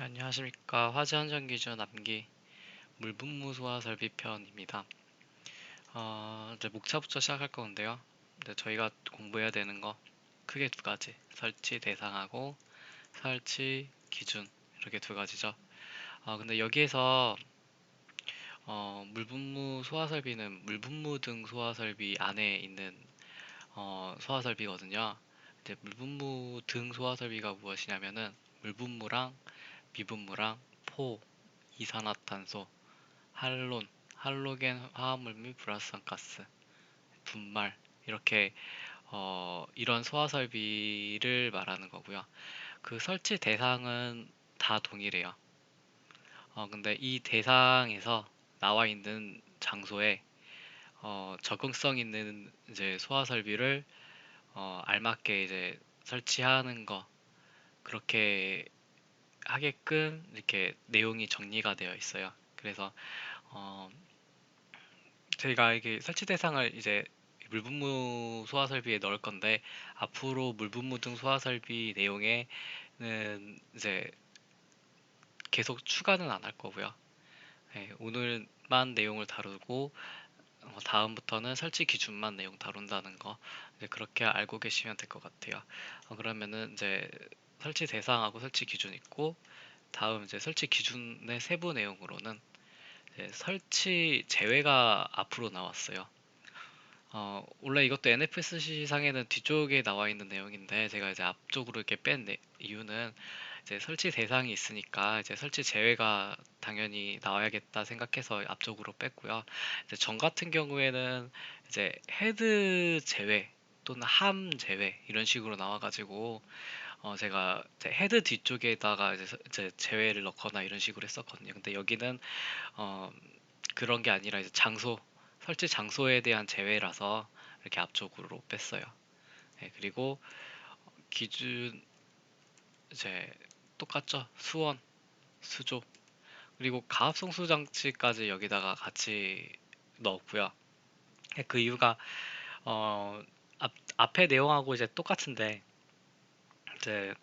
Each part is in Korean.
예, 안녕하십니까. 화재 안전 기준 암기 물분무 소화 설비 편입니다. 어, 이제 목차부터 시작할 건데요. 이제 저희가 공부해야 되는 거 크게 두 가지. 설치 대상하고 설치 기준 이렇게 두 가지죠. 어, 근데 여기에서 어, 물분무 소화 설비는 물분무 등 소화 설비 안에 있는 어, 소화 설비거든요. 이제 물분무 등 소화 설비가 무엇이냐면은 물분무랑 미분무랑 포, 이산화탄소, 할론, 할로겐 화합물 및 불활성가스, 분말 이렇게 어, 이런 소화 설비를 말하는 거고요. 그 설치 대상은 다 동일해요. 어, 근데 이 대상에서 나와 있는 장소에 어, 적응성 있는 이제 소화 설비를 어, 알맞게 이제 설치하는 거 그렇게 하게끔 이렇게 내용이 정리가 되어 있어요. 그래서 어, 저희가 이게 설치 대상을 이제 물분무 소화 설비에 넣을 건데 앞으로 물분무 등 소화 설비 내용에는 이제 계속 추가는 안 할 거고요. 네, 오늘만 내용을 다루고 어, 다음부터는 설치 기준만 내용 다룬다는 거 그렇게 알고 계시면 될 것 같아요. 어, 그러면은 이제 설치 대상하고 설치 기준 있고 다음 이제 설치 기준의 세부 내용으로는 설치 제외가 앞으로 나왔어요. 어, 원래 이것도 NFSC 상에는 뒤쪽에 나와 있는 내용인데 제가 이제 앞쪽으로 이렇게 뺀 내, 이유는 이제 설치 대상이 있으니까 이제 설치 제외가 당연히 나와야겠다 생각해서 앞쪽으로 뺐고요. 이제 전 같은 경우에는 이제 헤드 제외 또는 함 제외 이런 식으로 나와가지고 어, 제가 헤드 뒤쪽에다가 이제, 이제 제외를 넣거나 이런 식으로 했었거든요. 근데 여기는 어, 그런 게 아니라 이제 장소 설치 장소에 대한 제외라서 이렇게 앞쪽으로 뺐어요. 네, 그리고 기준 이제 똑같죠. 수원, 수조 그리고 가압 송수 장치까지 여기다가 같이 넣었고요. 네, 그 이유가 어, 앞, 앞에 내용하고 이제 똑같은데 이제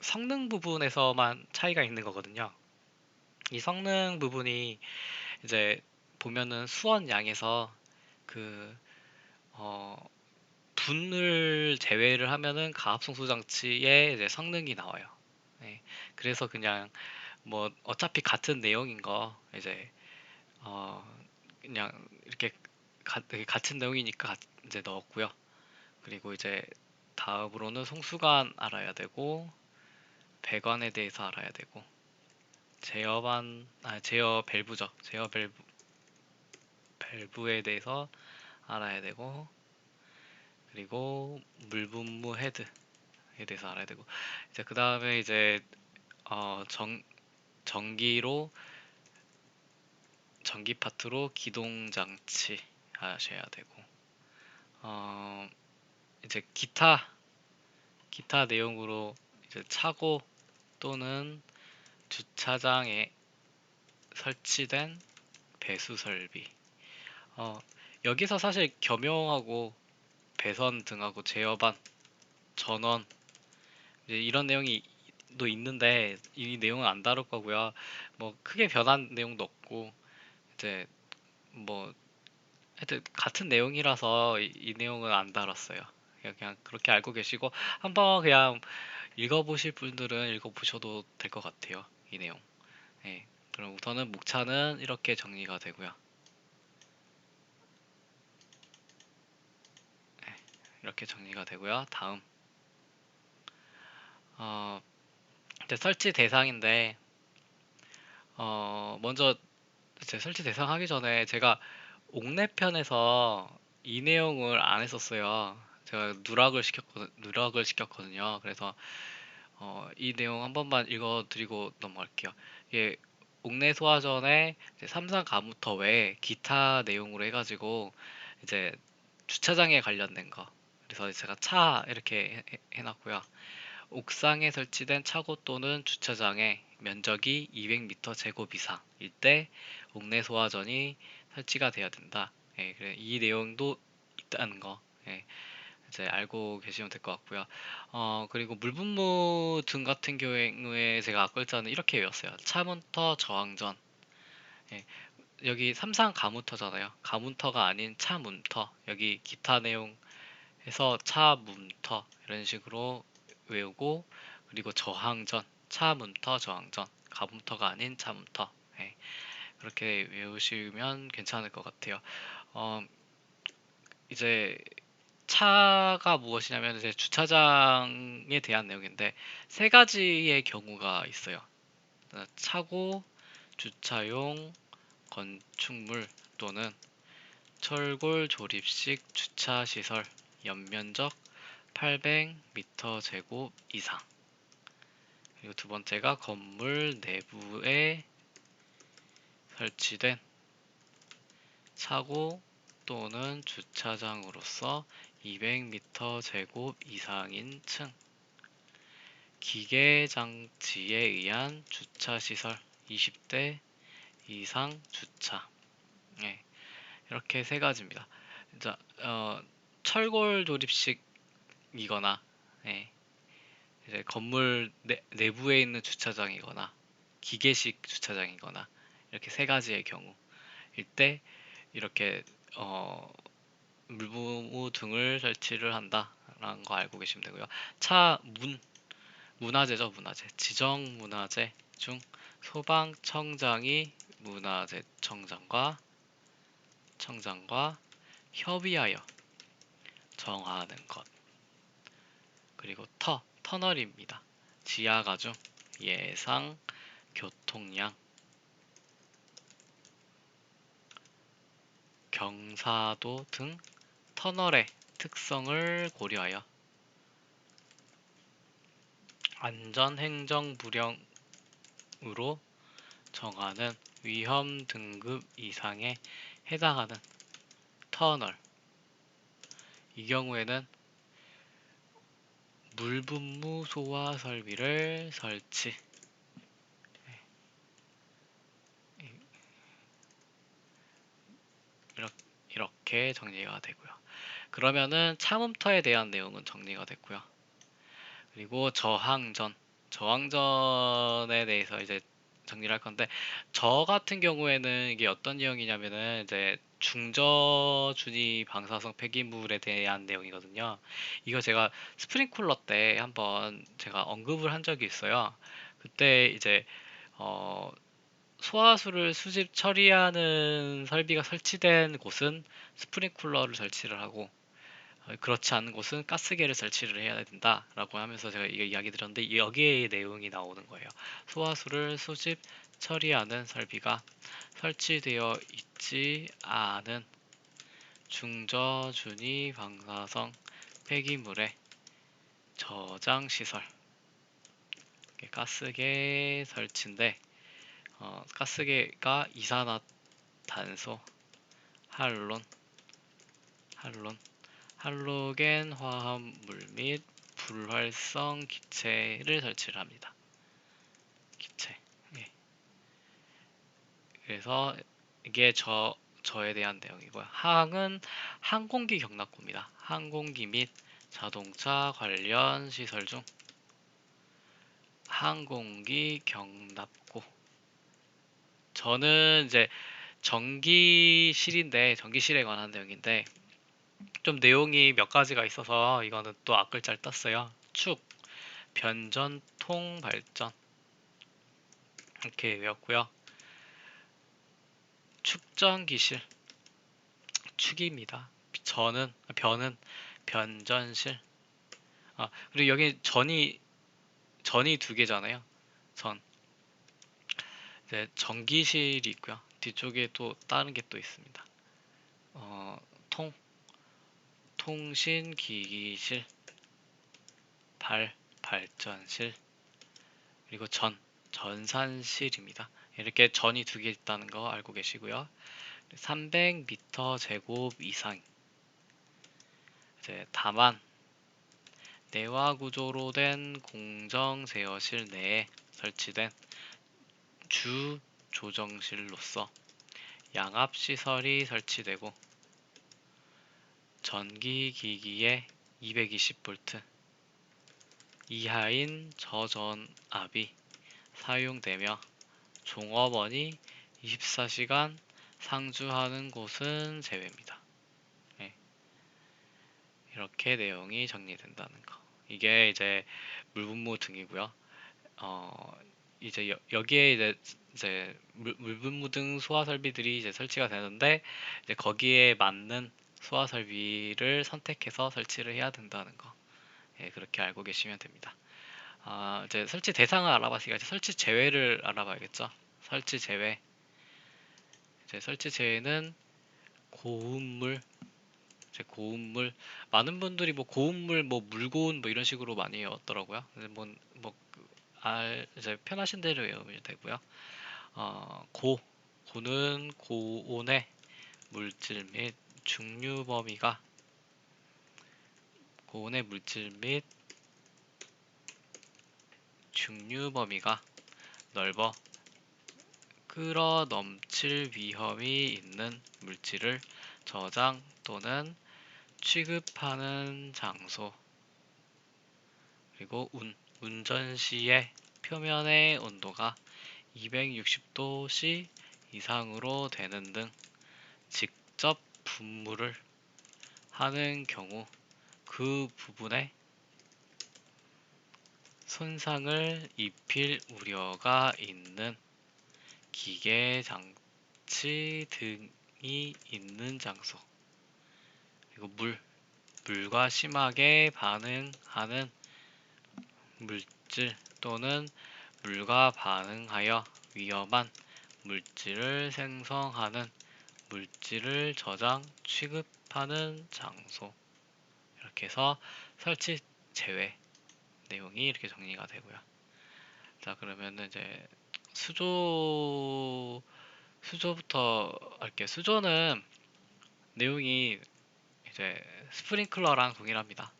성능 부분에서만 차이가 있는 거거든요. 이 성능 부분이 이제 보면은 수원 양에서 그 어, 분을 제외를 하면은 가압송수 장치의 이제 성능이 나와요. 네. 그래서 그냥 뭐 어차피 같은 내용인 거 이제 어 그냥 이렇게 가, 같은 내용이니까 이제 넣었고요. 그리고 이제 다음으로는 송수관 알아야 되고 배관에 대해서 알아야 되고 제어반 아 제어 밸브죠. 제어 밸브 밸브에 대해서 알아야 되고 그리고 물분무 헤드에 대해서 알아야 되고 이제 그 다음에 이제 어, 정 전기로 전기 파트로 기동 장치 하셔야 되고 어, 이제 기타 기타 내용으로 이제 차고 또는 주차장에 설치된 배수 설비. 어, 여기서 사실 겸용하고 배선 등하고 제어반, 전원 이런 내용이 또 있는데 이 내용은 안 다룰 거고요. 뭐 크게 변한 내용도 없고 이제 뭐 하여튼 같은 내용이라서 이, 이 내용은 안 다뤘어요. 그냥 그렇게 알고 계시고 한번 그냥 읽어보실 분들은 읽어보셔도 될 것 같아요. 이 내용. 네, 그럼 우선은 목차는 이렇게 정리가 되고요. 네, 이렇게 정리가 되고요. 다음 어, 이제 설치 대상인데 어, 먼저 이제 설치 대상 하기 전에 제가 옥내편에서 이 내용을 안 했었어요. 제가 누락을 시켰거든, 누락을 시켰거든요. 그래서 어, 이 내용 한 번만 읽어드리고 넘어갈게요. 이게 옥내 소화전에 삼상 가무터 외에 기타 내용으로 해가지고 이제 주차장에 관련된 거. 그래서 제가 차 이렇게 해, 해놨고요. 옥상에 설치된 차고 또는 주차장에 면적이 200m 제곱 이상일 때 옥내 소화전이 설치가 되어야 된다. 예, 그래, 이 내용도 있다는 거. 예, 이제 알고 계시면 될 것 같고요. 어, 그리고 물분무 등 같은 경우에 제가 아까 글자는 이렇게 외웠어요. 차문터 저항전. 예, 여기 삼상 가문터잖아요. 가문터가 아닌 차문터. 여기 기타 내용에서 차문터 이런 식으로 외우고 그리고 저항전. 차문터 저항전. 가문터가 아닌 차문터. 예, 그렇게 외우시면 괜찮을 것 같아요. 어, 이제 차가 무엇이냐면 이제 주차장에 대한 내용인데 세 가지의 경우가 있어요. 차고, 주차용, 건축물 또는 철골 조립식 주차 시설 연면적 800m 제곱 이상. 그리고 두 번째가 건물 내부에 설치된 차고 또는 주차장으로서 200m 제곱 이상인 층. 기계 장치에 의한 주차 시설 20대 이상 주차. 네, 이렇게 세 가지입니다. 자, 어, 철골 조립식이거나 네, 이제 건물 내, 내부에 있는 주차장이거나 기계식 주차장이거나 이렇게 세 가지의 경우 일 때 이렇게 어, 물부무 등을 설치를 한다라는 거 알고 계시면 되고요. 차 문 문화재죠 문화재 지정 문화재 중 소방청장이 문화재 청장과 청장과 협의하여 정하는 것 그리고 터 터널입니다. 지하가 중 예상 교통량 경사도 등 터널의 특성을 고려하여 안전행정부령으로 정하는 위험 등급 이상에 해당하는 터널 이 경우에는 물분무 소화 설비를 설치 이렇게 정리가 되고요. 그러면은 차문터에 대한 내용은 정리가 됐고요. 그리고 저항전, 저항전에 대해서 이제 정리를 할 건데 저 같은 경우에는 이게 어떤 내용이냐면은 이제 중저 준위 방사성 폐기물에 대한 내용이거든요. 이거 제가 스프링쿨러 때 한번 제가 언급을 한 적이 있어요. 그때 이제 어 소화수를 수집 처리하는 설비가 설치된 곳은 스프링쿨러를 설치를 하고 어, 그렇지 않은 곳은 가스계를 설치를 해야 된다라고 하면서 제가 이야기 드렸는데 여기에 내용이 나오는 거예요. 소화수를 수집 처리하는 설비가 설치되어 있지 않은 중저준위 방사성 폐기물의 저장 시설 가스계 설치인데 어, 가스계가 이산화탄소, 할론, 할론, 할로겐 화합물 및 불활성 기체를 설치를 합니다. 기체. 예. 그래서 이게 저 저에 대한 내용이고요. 항은 항공기 경납고입니다. 항공기 및 자동차 관련 시설 중 항공기 경납고 저는 이제 전기실인데 전기실에 관한 내용인데 좀 내용이 몇 가지가 있어서 이거는 또 앞글자를 떴어요. 축, 변전, 통, 발전 이렇게 외웠고요. 축전기실 축입니다. 전은 변은 변전실 아 그리고 여기 전이 전이 두 개잖아요. 전 네, 전기실이 있고요. 뒤쪽에 또 다른 게 또 있습니다. 어, 통, 통신기기실, 발, 발전실, 그리고 전, 전산실입니다. 이렇게 전이 두 개 있다는 거 알고 계시고요. 300m 제곱 이상. 이제 다만 내화 구조로 된 공정 제어실 내에 설치된 주 조정실로서 양압 시설이 설치되고 전기기기의 220V 이하인 저전압이 사용되며 종업원이 24시간 상주하는 곳은 제외입니다. 네. 이렇게 내용이 정리된다는 거. 이게 이제 물분무 등이고요. 어, 이제 여, 기에 이제 이제 물, 물분무 등 소화 설비들이 이제 설치가 되는데 이제 거기에 맞는 소화 설비를 선택해서 설치를 해야 된다는 거. 예, 그렇게 알고 계시면 됩니다. 아, 이제 설치 대상을 알아봤으니까 이제 설치 제외를 알아봐야겠죠. 설치 제외. 이제 설치 제외는 고음물, 이제 고음물. 많은 분들이 뭐 고음물, 뭐 물고운 뭐 이런 식으로 많이 외웠더라고요. 뭐, 뭐, 알, 이제 편하신 대로 외우면 되고요. 어, 고, 고는 고온의 물질 및 중류 범위가 고온의 물질 및 중류 범위가 넓어 끌어 넘칠 위험이 있는 물질을 저장 또는 취급하는 장소 그리고 운, 운전 시에 표면의 온도가 260도씨 이상으로 되는 등 직접 분무를 하는 경우 그 부분에 손상을 입힐 우려가 있는 기계 장치 등이 있는 장소. 그리고 물 물과 심하게 반응하는 물질 또는 물과 반응하여 위험한 물질을 생성하는 물질을 저장 취급하는 장소 이렇게 해서 설치 제외 내용이 이렇게 정리가 되고요. 자 그러면은 이제 수조 수조부터 할게요. 수조는 내용이 이제 스프링클러랑 동일합니다.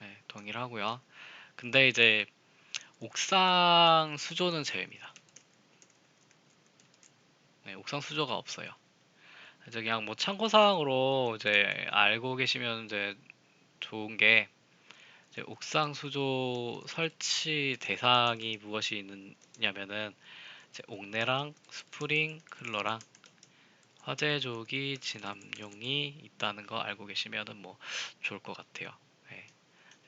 네, 동일하고요. 근데 이제 옥상 수조는 제외입니다. 네, 옥상 수조가 없어요. 이제 그냥 뭐 참고사항으로 이제 알고 계시면 이제 좋은 게 이제 옥상 수조 설치 대상이 무엇이 있느냐면은 이제 옥내랑 스프링 클러랑 화재 조기 진압용이 있다는 거 알고 계시면은 뭐 좋을 것 같아요. 네.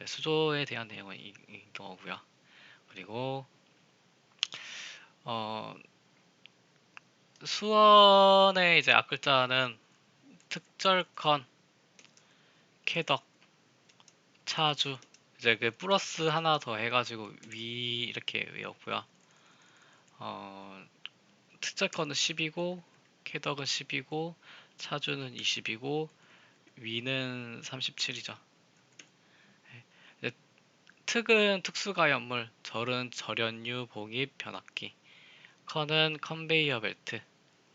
수조에 대한 내용은 이, 거고요. 그리고 어 수원의 이제 앞글자는 특절컨, 캐덕, 차주 이제 그 플러스 하나 더 해가지고 위 이렇게 외웠고요. 어, 특절컨은 10이고 캐덕은 10이고 차주는 20이고 위는 37이죠. 특은 특수가연물, 절은 절연유 봉입 변압기, 컨은 컨베이어 벨트,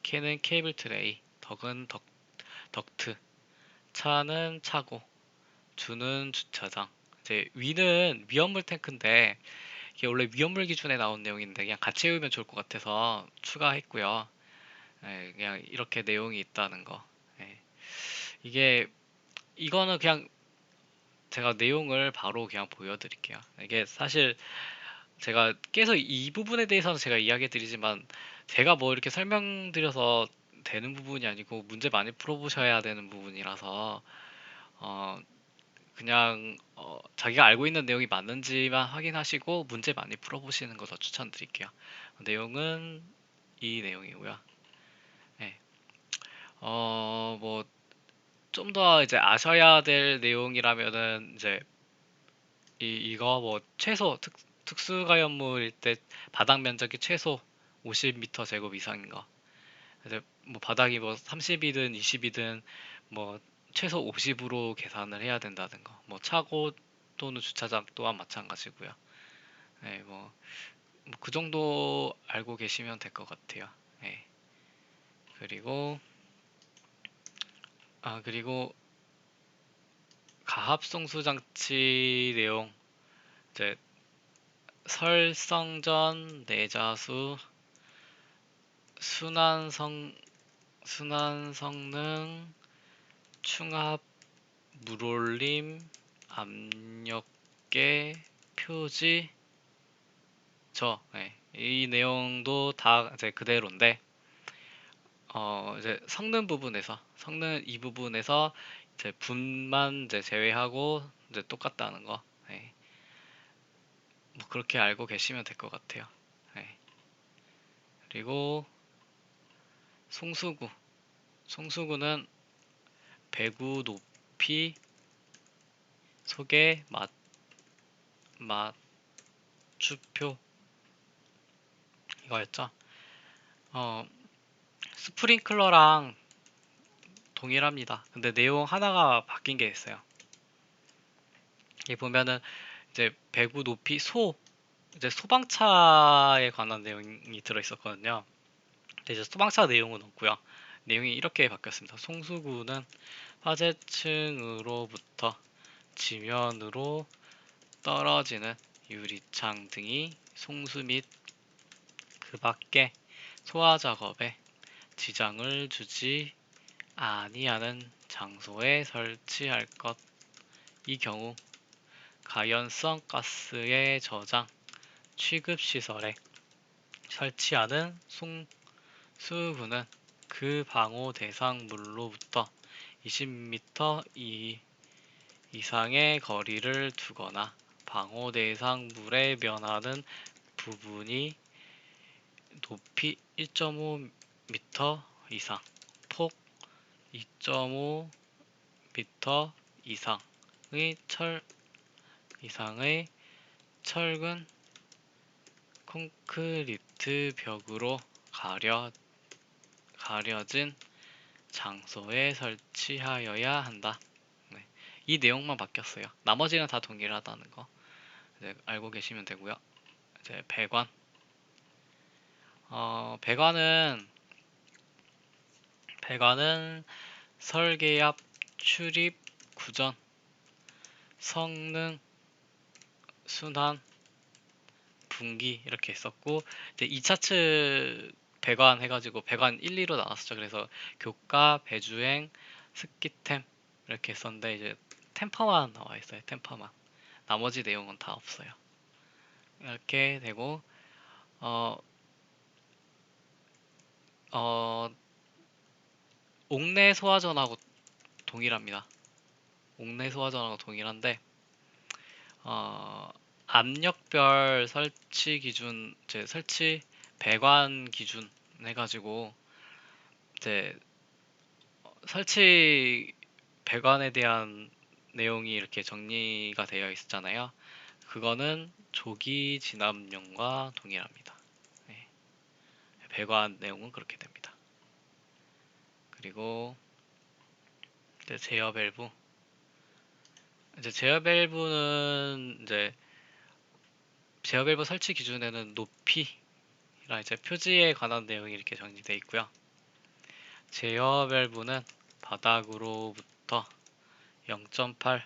캐는 케이블 트레이, 덕은 덕, 덕트, 차는 차고, 주는 주차장. 이제 위는 위험물 탱크인데 이게 원래 위험물 기준에 나온 내용인데 그냥 같이 외우면 좋을 것 같아서 추가했고요. 예, 그냥 이렇게 내용이 있다는 거. 예. 이게 이거는 그냥 제가 내용을 바로 그냥 보여드릴게요. 이게 사실 제가 계속 이 부분에 대해서는 제가 이야기해 드리지만 제가 뭐 이렇게 설명드려서 되는 부분이 아니고 문제 많이 풀어보셔야 되는 부분이라서 어 그냥 어 자기가 알고 있는 내용이 맞는지만 확인하시고 문제 많이 풀어보시는 거더 추천드릴게요. 내용은 이 내용이고요. 네. 어뭐 좀 더 이제 아셔야 될 내용이라면은 이제 이 이거 뭐 최소 특 특수가연물일 때 바닥 면적이 최소 50m 제곱 이상인 거. 그래서 뭐 바닥이 뭐 30이든 20이든 뭐 최소 50으로 계산을 해야 된다는 거. 뭐 차고 또는 주차장 또한 마찬가지고요. 네, 뭐, 뭐그 정도 알고 계시면 될 것 같아요. 네. 그리고 아 그리고 가합성수 장치 내용 이제 설성전 내자수 순환 성 순환 성능 충합 물올림 압력계 표지 저 네, 이 내용도 다 이제 그대로인데 어 이제 성능 부분에서 성능 이 부분에서 이제 분만 이제 제외하고 이제 똑같다는 거 네. 뭐 그렇게 알고 계시면 될 것 같아요. 네. 그리고 송수구 송수구는 배구 높이 소개 맞 맞추표 이거였죠. 어 스프링클러랑 동일합니다. 근데 내용 하나가 바뀐 게 있어요. 여기 보면은 이제 배구 높이 소 이제 소방차에 관한 내용이 들어 있었거든요. 이제 소방차 내용은 없고요. 내용이 이렇게 바뀌었습니다. 송수구는 화재층으로부터 지면으로 떨어지는 유리창 등이 송수 및 그 밖에 소화 작업에 지장을 주지 아니하는 장소에 설치할 것. 이 경우 가연성 가스의 저장 취급 시설에 설치하는 송 수구는 그 방호 대상 물로부터 20m 이, 이상의 거리를 두거나 방호 대상 물에 면하는 부분이 높이 1.5m 이상, 폭 2.5m 이상의 철 이상의 철근 콘크리트 벽으로 가려 가려진 장소에 설치하여야 한다. 네. 이 내용만 바뀌었어요. 나머지는 다 동일하다는 거 이제 알고 계시면 되고요. 이제 배관 어, 배관은 배관은 설계압, 출입, 구전, 성능, 순환, 분기 이렇게 있었고 이제 2차 측 배관 해가지고 배관 1, 2로 나왔었죠. 그래서 교과, 배주행, 스키템 이렇게 있었는데 이제 템퍼만 나와 있어요. 템퍼만 나머지 내용은 다 없어요. 이렇게 되고 어, 어 옥내 소화전하고 동일합니다. 옥내 소화전하고 동일한데 어, 압력별 설치 기준, 제 설치 배관 기준 해가지고 이제 설치 배관에 대한 내용이 이렇게 정리가 되어 있었잖아요. 그거는 조기 진압용과 동일합니다. 네. 배관 내용은 그렇게 됩니다. 그리고 이제 제어 밸브 이제 제어 밸브는 이제 제어 밸브 설치 기준에는 높이랑 이제 표지에 관한 내용이 이렇게 정리되어 있고요. 제어 밸브는 바닥으로부터 0.8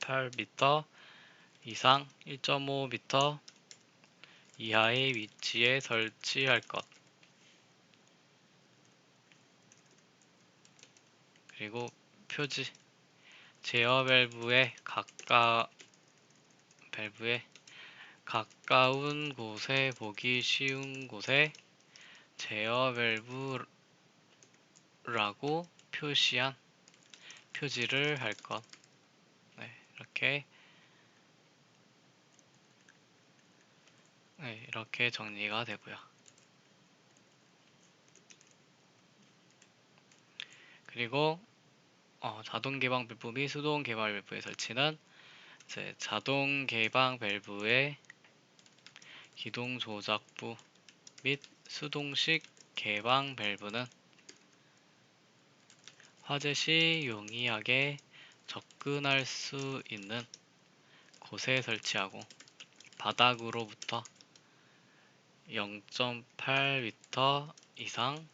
8m 이상 1.5m 이하의 위치에 설치할 것. 그리고 표지 제어 밸브에 가까 밸브에 가까운 곳에 보기 쉬운 곳에 제어 밸브라고 표시한 표지를 할 것. 네, 이렇게 네, 이렇게 정리가 되고요. 그리고 어, 자동 개방 밸브 및 수동 개방 밸브의 설치는 이제 자동 개방 밸브의 기동 조작부 및 수동식 개방 밸브는 화재 시 용이하게 접근할 수 있는 곳에 설치하고 바닥으로부터 0.8m 이상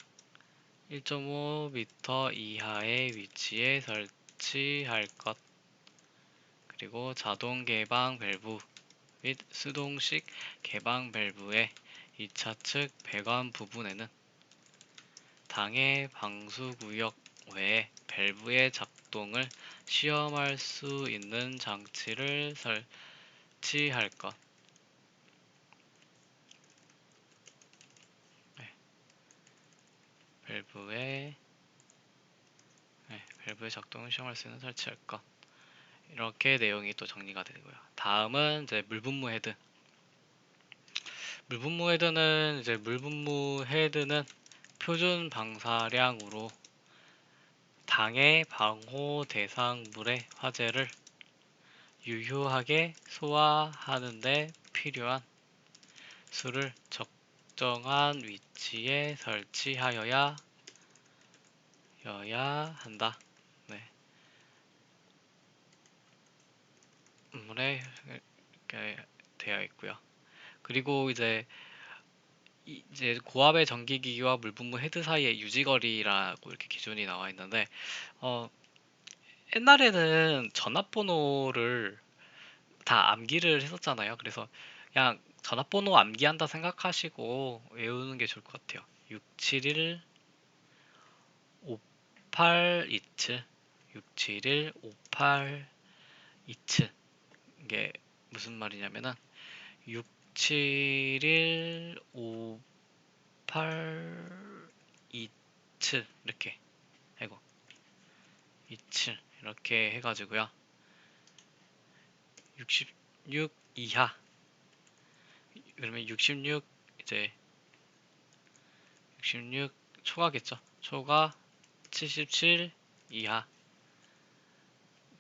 1.5m 이하의 위치에 설치할 것 그리고 자동 개방 밸브 및 수동식 개방 밸브의 2차 측 배관 부분에는 당해 방수구역 외에 밸브의 작동을 시험할 수 있는 장치를 설치할 것. 네. 밸브의 네, 밸브의 작동을 시험할 수 있는 설치할 것. 이렇게 내용이 또 정리가 되고요. 다음은 이제 물분무 헤드. 물분무 헤드는 이제 물분무 헤드는 표준 방사량으로 당해 방호 대상 물의 화재를 유효하게 소화하는 데 필요한 수를 적정한 위치에 설치하여야 여야 한다. 물에 이렇게 되어 있고요. 그리고 이제 이제 고압의 전기기기와 물분무 헤드 사이의 유지거리라고 이렇게 기준이 나와 있는데 어 옛날에는 전압번호를 다 암기를 했었잖아요. 그래서 그냥 전압번호 암기한다 생각하시고 외우는 게 좋을 것 같아요. 671 5827 671 5827 이게 무슨 말이냐면은 671 5827 이렇게 아이고 27 이렇게 해가지고요. 66 이하 그러면 66 이제 66 초과겠죠. 초과 77 이하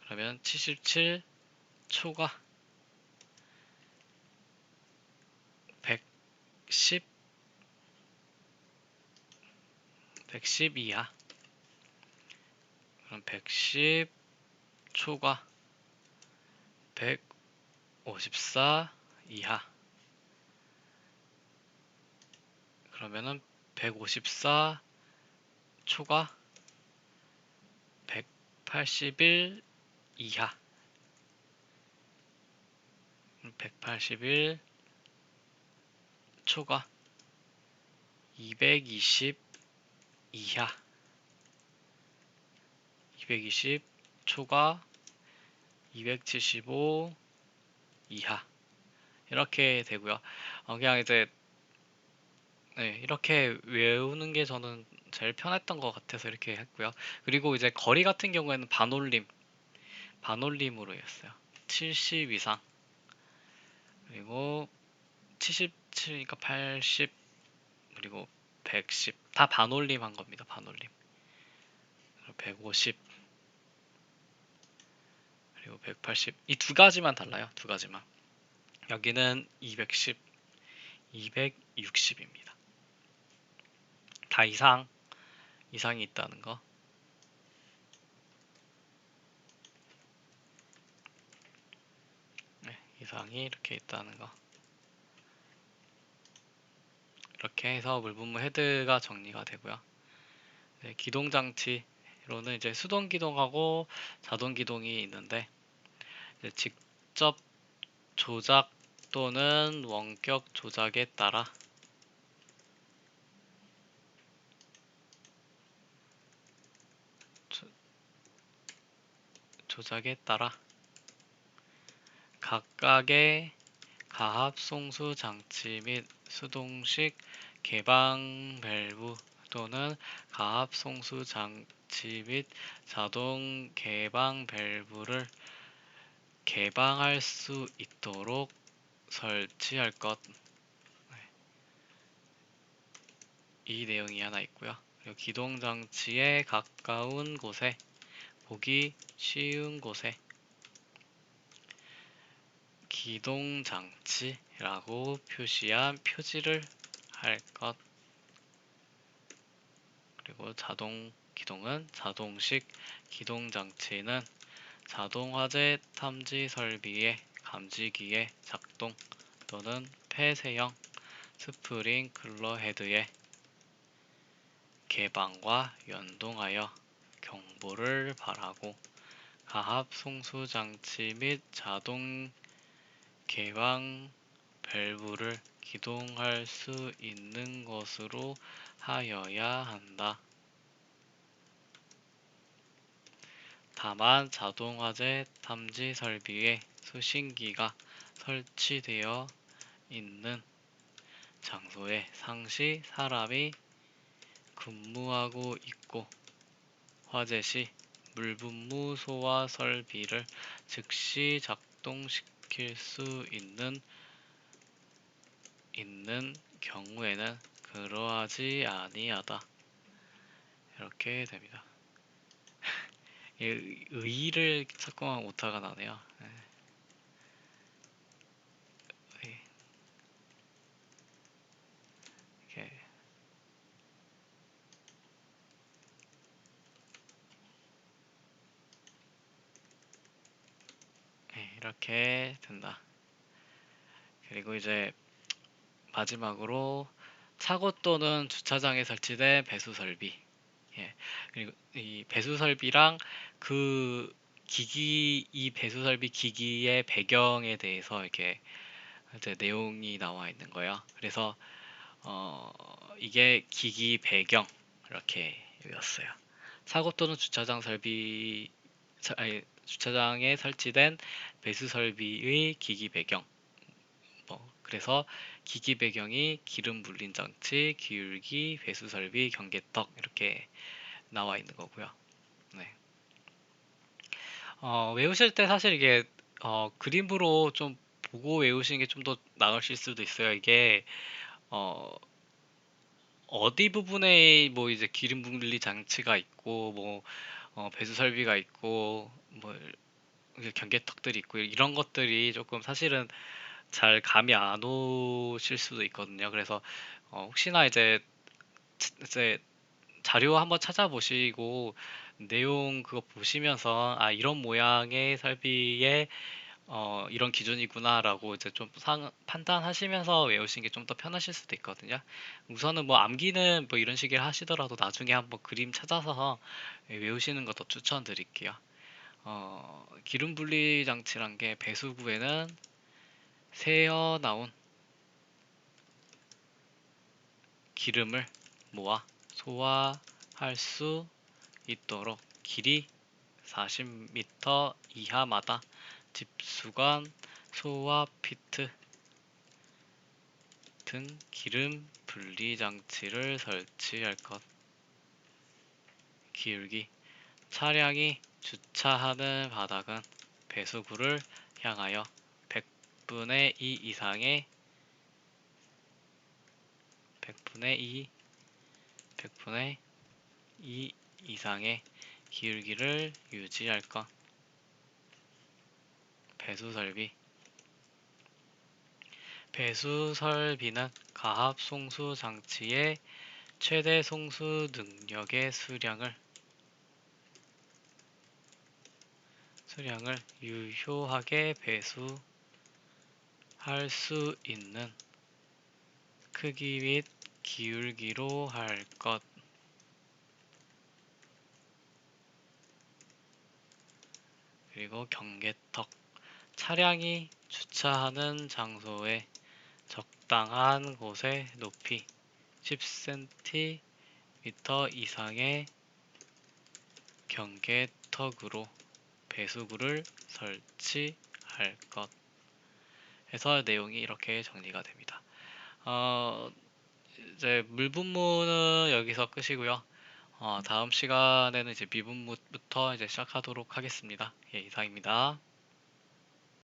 그러면 77 초과? 110 110 이하 그럼 110 초과? 154 이하. 그러면은 154 초과? 181 이하 181 초과 220 이하 220 초과 275 이하 이렇게 되고요. 어, 그냥 이제 네, 이렇게 외우는 게 저는 제일 편했던 것 같아서 이렇게 했고요. 그리고 이제 거리 같은 경우에는 반올림, 반올림으로 했어요. 70 이상 그리고 77이니까 80 그리고 110 다 반올림 한 겁니다. 반올림 150 그리고 180 이 두 가지만 달라요. 두 가지만 여기는 210 260입니다. 다 이상 이상이 있다는 거. 네, 이상이 이렇게 있다는 거. 이렇게 해서 물분무 헤드가 정리가 되고요. 네, 기동 장치로는 이제 수동 기동하고 자동 기동이 있는데 직접 조작 또는 원격 조작에 따라 조작에 따라 각각의 가압 송수 장치 및 수동식 개방 밸브 또는 가압 송수 장치 및 자동 개방 밸브를 개방할 수 있도록 설치할 것. 이 내용이 하나 있고요. 기동 장치에 가까운 곳에 보기 쉬운 곳에 기동 장치라고 표시한 표지를 할 것. 그리고 자동 기동은 자동식 기동 장치는 자동 화재 탐지 설비의 감지기의 작동 또는 폐쇄형 스프링 클러 헤드의 개방과 연동하여 경보를 발하고 가압 송수 장치 및 자동 개방 밸브를 기동할 수 있는 것으로 하여야 한다. 다만 자동화재 탐지 설비에 수신기가 설치되어 있는 장소에 상시 사람이 근무하고 있고 화재 시 물분무 소화 설비를 즉시 작동시 킬 수 있는 있는 경우에는 그러하지 아니하다. 이렇게 됩니다. 의- 의의를 자꾸만 오타가 나네요. 네. 의. 이렇게 네, 이렇게 된다. 그리고 이제 마지막으로 차고 또는 주차장에 설치된 배수 설비. 예. 그리고 이 배수 설비랑 그 기기 이 배수 설비 기기의 배경에 대해서 이렇게 이제 내용이 나와 있는 거예요. 그래서 어 이게 기기 배경 이렇게 외웠어요. 차고 또는 주차장 설비 주차장에 설치된 배수 설비의 기기 배경 뭐 그래서 기기 배경이 기름 불린 장치, 기울기, 배수 설비, 경계턱 이렇게 나와 있는 거고요. 네. 어, 외우실 때 사실 이게 어, 그림으로 좀 보고 외우시는 게 좀 더 나으실 수도 있어요. 이게 어, 어디 부분에 뭐 이제 기름 분리 장치가 있고 뭐 어, 배수 설비가 있고 뭐 경계턱들이 있고 이런 것들이 조금 사실은 잘 감이 안 오실 수도 있거든요. 그래서 어, 혹시나 이제 이제 자료 한번 찾아보시고 내용 그거 보시면서 아 이런 모양의 설비에 어, 이런 기준이구나라고 이제 좀 상, 판단하시면서 외우시는 게 좀 더 편하실 수도 있거든요. 우선은 뭐 암기는 뭐 이런 식으로 하시더라도 나중에 한번 그림 찾아서 외우시는 것도 추천드릴게요. 어, 기름 분리 장치란 게 배수구에는 새어 나온 기름을 모아 소화할 수 있도록 길이 40m 이하마다 집수관, 소화 피트 등 기름 분리 장치를 설치할 것. 기울기 차량이 주차하는 바닥은 배수구를 향하여 100분의 2 이상의 100분의 2 100분의 2 이상의 기울기를 유지할 것. 배수 설비 배수 설비는 가압 송수 장치의 최대 송수 능력의 수량을 수량을 유효하게 배수할 수 있는 크기 및 기울기로 할 것. 그리고 경계턱. 차량이 주차하는 장소에 적당한 곳의 높이 10cm 이상의 경계턱으로 배수구를 설치할 것. 해서 내용이 이렇게 정리가 됩니다. 어, 이제 물분무는 여기서 끝이고요. 어, 다음 시간에는 이제 미분무부터 이제 시작하도록 하겠습니다. 예, 이상입니다.